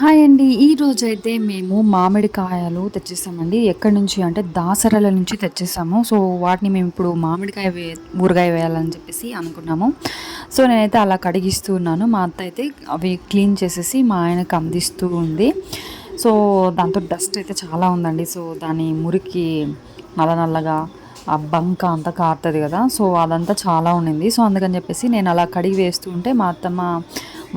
Hi అండి. ఈ అయితే మేము మామిడికాయలు తెచ్చేసామండి. ఎక్కడి నుంచి అంటే దాసరల నుంచి తెచ్చేసాము. సో వాటిని మేము ఇప్పుడు మామిడికాయ వే ఊరగాయ వేయాలని చెప్పేసి అనుకున్నాము. సో నేనైతే అలా కడిగిస్తూ ఉన్నాను. మా అత్త అయితే అవి క్లీన్ చేసేసి మా ఆయనకు అందిస్తూ ఉంది. సో దాంతో డస్ట్ అయితే చాలా ఉందండి. సో దాని మురికి నల్ల నల్లగా ఆ బంక అంతా కారుతుంది కదా. సో అదంతా చాలా ఉండింది. సో అందుకని చెప్పేసి నేను అలా కడిగి వేస్తూ ఉంటే మా అత్తమ్మ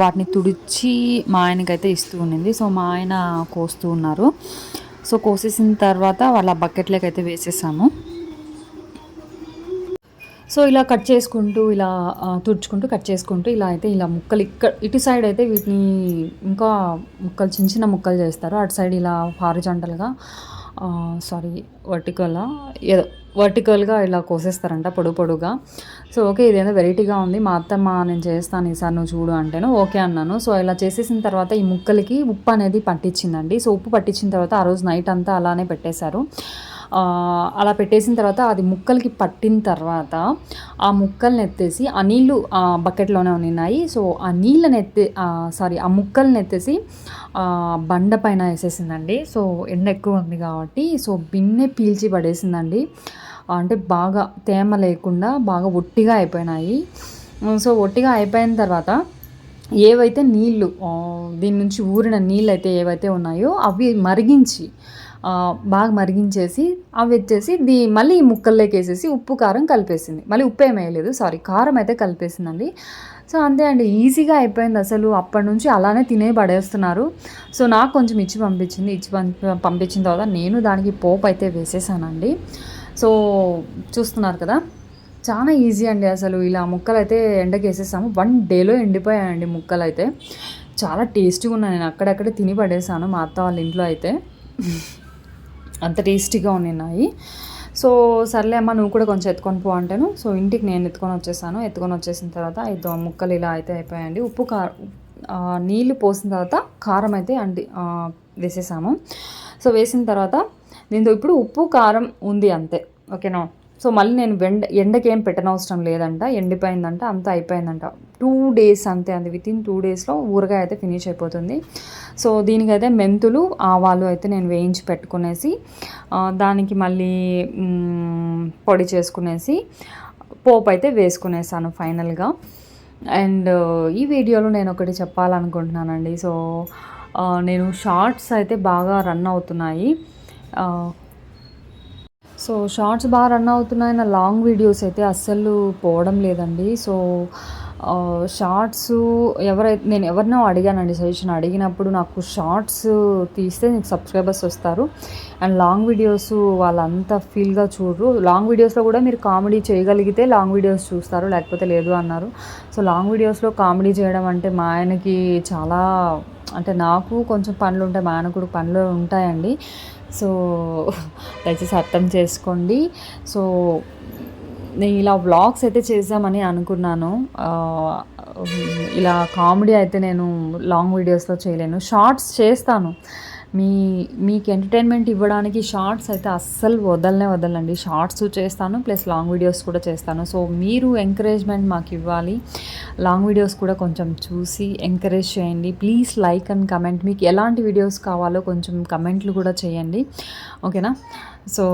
వాటిని తుడిచి మా ఆయనకైతే ఇస్తూ ఉండింది. సో మా ఆయన కోస్తూ ఉన్నారు. సో కోసేసిన తర్వాత వాళ్ళ బకెట్లోకి అయితే వేసేసాము. సో ఇలా కట్ చేసుకుంటూ ఇలా తుడుచుకుంటూ కట్ చేసుకుంటూ ఇలా అయితే ఇలా ముక్కలు ఇక్కడ ఇటు సైడ్ అయితే వీటిని ఇంకా ముక్కలు చిన్న చిన్న ముక్కలు చేస్తారు. అటు సైడ్ ఇలా హారిజాంటల్గా సారీ వర్టికల్ ఏదో వర్టికల్గా ఇలా కోసేస్తారంట పొడుగు పొడుగా సో ఓకే ఇదేదో వెరైటీగా ఉంది. మా అత్తమ్మ నేను చేస్తాను ఈసారి నువ్వు చూడు అంటేను ఓకే అన్నాను. సో ఇలా చేసేసిన తర్వాత ఈ ముక్కలకి ఉప్పు అనేది పట్టించిందండి. సో ఉప్పు పట్టించిన తర్వాత ఆ రోజు నైట్ అంతా అలానే పెట్టేశారు. అలా పెట్టేసిన తర్వాత అది ముక్కలకి పట్టిన తర్వాత ఆ ముక్కల్ని ఎత్తేసి ఆ నీళ్ళు ఆ బకెట్లోనే ఉన్నాయి. సో ఆ నీళ్ళని ఎత్తే సారీ ఆ ముక్కల్ని ఎత్తేసి బండ పైన వేసేసిందండి. సో ఎండ ఎక్కువ ఉంది కాబట్టి సో బిన్నె పీల్చి పడేసిందండి. అంటే బాగా తేమ లేకుండా బాగా ఒట్టిగా అయిపోయినాయి. సో ఒట్టిగా అయిపోయిన తర్వాత ఏవైతే నీళ్ళు దీని నుంచి ఊరిన నీళ్ళు అయితే ఏవైతే ఉన్నాయో అవి మరిగించి బాగా మరిగించేసి అవి వచ్చేసి దీ మళ్ళీ ముక్కల్లోకి వేసేసి ఉప్పు కారం కలిపేసింది. మళ్ళీ ఉప్పు ఏం వేయలేదు సారీ కారం అయితే కలిపేసిందండి. సో అంతే అండి ఈజీగా అయిపోయింది అసలు. అప్పటి నుంచి అలానే తినే పడేస్తున్నారు. సో నాకు కొంచెం ఇచ్చి పంపించింది ఇచ్చి పంపి పంపించిన తర్వాత నేను దానికి పోపు అయితే వేసేసానండి. సో చూస్తున్నారు కదా చాలా ఈజీ అండి అసలు. ఇలా ముక్కలు అయితే ఎండకి వేసేసాము వన్ డేలో ఎండిపోయాయండి ముక్కలు అయితే చాలా టేస్టీగా ఉన్నాయి. నేను అక్కడక్కడే తిని పడేసాను మా అత్త వాళ్ళ ఇంట్లో అయితే. అంత టేస్టీగా ఉన్నాయి సో సర్లే అమ్మ నువ్వు కూడా కొంచెం ఎత్తుకొని పో అంటాను. సో ఇంటికి నేను ఎత్తుకొని వచ్చేసాను. ఎత్తుకొని వచ్చేసిన తర్వాత ఐదు ముక్కలు ఇలా అయితే అయిపోయాయండి. ఉప్పు కారం నీళ్ళు పోసిన తర్వాత కారం అయితే అండి వేసేసాము. సో వేసిన తర్వాత దీంతో ఇప్పుడు ఉప్పు కారం ఉంది అంతే. ఓకేనా? సో మళ్ళీ నేను వెండ ఎండకేం ఏం పెట్టనవసరం లేదంట ఎండిపోయిందంట అంతా అయిపోయిందంట. టూ డేస్ అంతే అంది. విత్ ఇన్ టూ డేస్లో ఊరగాయ అయితే ఫినిష్ అయిపోతుంది. సో దీనికైతే మెంతులు ఆవాలు అయితే నేను వేయించి పెట్టుకునేసి దానికి మళ్ళీ పొడి చేసుకునేసి పోపు అయితే వేసుకునేసాను ఫైనల్గా. అండ్ ఈ వీడియోలో నేను ఒకటి చెప్పాలనుకుంటున్నానండి. సో నేను షార్ట్స్ అయితే బాగా రన్ అవుతున్నాయి. సో షార్ట్స్ బాగా రన్ అవుతున్నాయి నా లాంగ్ వీడియోస్ అయితే అస్సలు పోవడం లేదండి. సో షార్ట్స్ ఎవరైతే నేను ఎవరినో అడిగానండి సజెషన్. అడిగినప్పుడు నాకు షార్ట్స్ తీస్తే నీకు సబ్స్క్రైబర్స్ వస్తారు. అండ్ లాంగ్ వీడియోస్ వాళ్ళంతా ఫీల్గా చూడరు. లాంగ్ వీడియోస్లో కూడా మీరు కామెడీ చేయగలిగితే లాంగ్ వీడియోస్ చూస్తారు లేకపోతే లేదు అన్నారు. సో లాంగ్ వీడియోస్లో కామెడీ చేయడం అంటే మా ఆయనకి చాలా అంటే నాకు కొంచెం పనులు ఉంటాయి మా ఆయనకు కూడా పనులు ఉంటాయండి. సో దయచేసి అర్థం చేసుకోండి. సో నేను ఇలా వ్లాగ్స్ అయితే చేద్దామని అనుకున్నాను. ఇలా కామెడీ అయితే నేను లాంగ్ వీడియోస్లో చేయలేను. షార్ట్స్ చేస్తాను. మీ మీకు ఎంటర్టైన్మెంట్ ఇవ్వడానికి షార్ట్స్ అయితే అస్సలు వదలనే వదలండి. షార్ట్స్ చేస్తాను ప్లస్ లాంగ్ వీడియోస్ కూడా చేస్తాను. సో మీరు ఎంకరేజ్మెంట్ మాకు ఇవ్వాలి. లాంగ్ వీడియోస్ కూడా కొంచెం చూసి ఎంకరేజ్ చేయండి. ప్లీజ్ లైక్ అండ్ కమెంట్ మీకు ఎలాంటి వీడియోస్ కావాలో కొంచెం కమెంట్లు కూడా చేయండి. ఓకేనా సో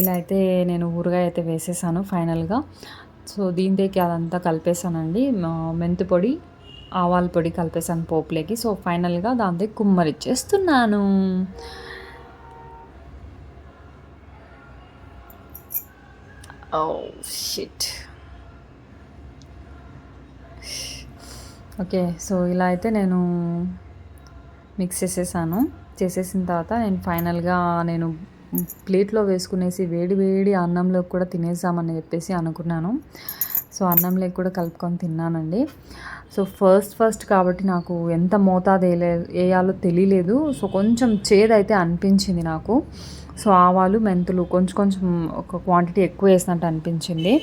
ఇలా అయితే నేను ఊరగాయ అయితే వేసేసాను ఫైనల్గా సో దీని దగ్గర అదంతా కలిపేసానండి మెంతి పొడి ఆవాల పొడి కలిపేసాను పోపులేకి. సో ఫైనల్గా దాంతో కుమ్మరిచ్చేస్తున్నాను oh oh, shit okay so ఇలా అయితే నేను మిక్స్ చేసేసాను. చేసేసిన తర్వాత నేను ఫైనల్గా నేను ప్లేట్లో వేసుకునేసి వేడి వేడి అన్నంలో కూడా తినేసామని చెప్పేసి అనుకున్నాను. సో అన్నంలోకి కూడా కలుపుకొని తిన్నానండి. సో ఫస్ట్ ఫస్ట్ కాబట్టి నాకు ఎంత మోతాదు వేయలే వేయాలో తెలియలేదు. సో కొంచెం చేదైతే అనిపించింది నాకు. సో ఆవాలు మెంతులు కొంచెం కొంచెం ఒక క్వాంటిటీ ఎక్కువ వేసినట్టు అనిపించింది.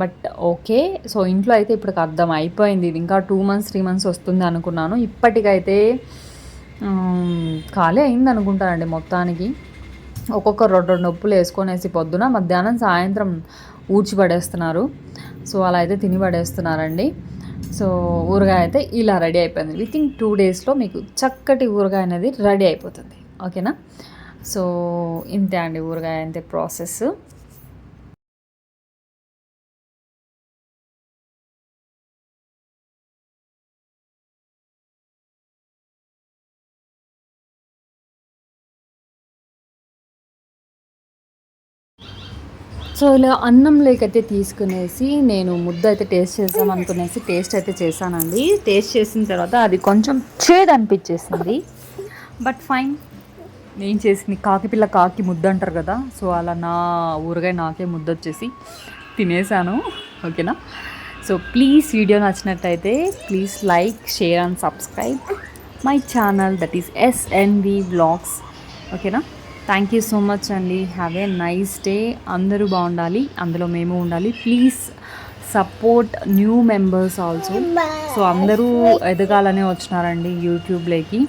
బట్ ఓకే సో ఇంట్లో అయితే ఇప్పటికి అర్థం అయిపోయింది. ఇది ఇంకా టూ మంత్స్ త్రీ మంత్స్ వస్తుంది అనుకున్నాను. ఇప్పటికైతే ఖాళీ అయింది అనుకుంటానండి మొత్తానికి. ఒక్కొక్క రెండు రెండు నొప్పులు వేసుకొనేసి పొద్దున మధ్యాహ్నం సాయంత్రం ఊడ్చి పడేస్తున్నారు సో అలా అయితే తిని పడేస్తున్నారండి సో ఊరగాయ అయితే ఇలా రెడీ అయిపోయింది. విత్ ఇన్ టూ డేస్లో మీకు చక్కటి ఊరగాయ అనేది రెడీ అయిపోతుంది. ఓకేనా? సో ఇంతే అండి ఊరగాయ అంతే ప్రాసెస్ సో ఇలా అన్నం లేకైతే తీసుకునేసి నేను ముద్ద అయితే టేస్ట్ చేద్దాం అనుకునేసి టేస్ట్ అయితే చేశానండి. టేస్ట్ చేసిన తర్వాత అది కొంచెం చేదు అనిపించేసింది. But fine. నేను చేసింది కాకి పిల్ల కాకి ముద్ద అంటారు కదా సో అలా నా ఊరగాయ నాకే ముద్ద వచ్చేసి తినేసాను. ఓకేనా? సో ప్లీజ్ వీడియో నచ్చినట్టయితే please like share and subscribe my channel. That is SNV blogs ఓకేనా? థ్యాంక్ యూ సో మచ్ అండి హ్యావ్ ఏ నైస్ డే అందరూ బాగుండాలి అందులో మేము ఉండాలి please support new members also so అందరూ ఎదగాలనే వచ్చినారండి యూట్యూబ్లోకి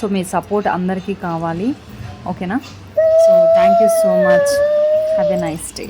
సో మీ సపోర్ట్ అందరికీ కావాలి ఓకేనా so thank you so much have a nice day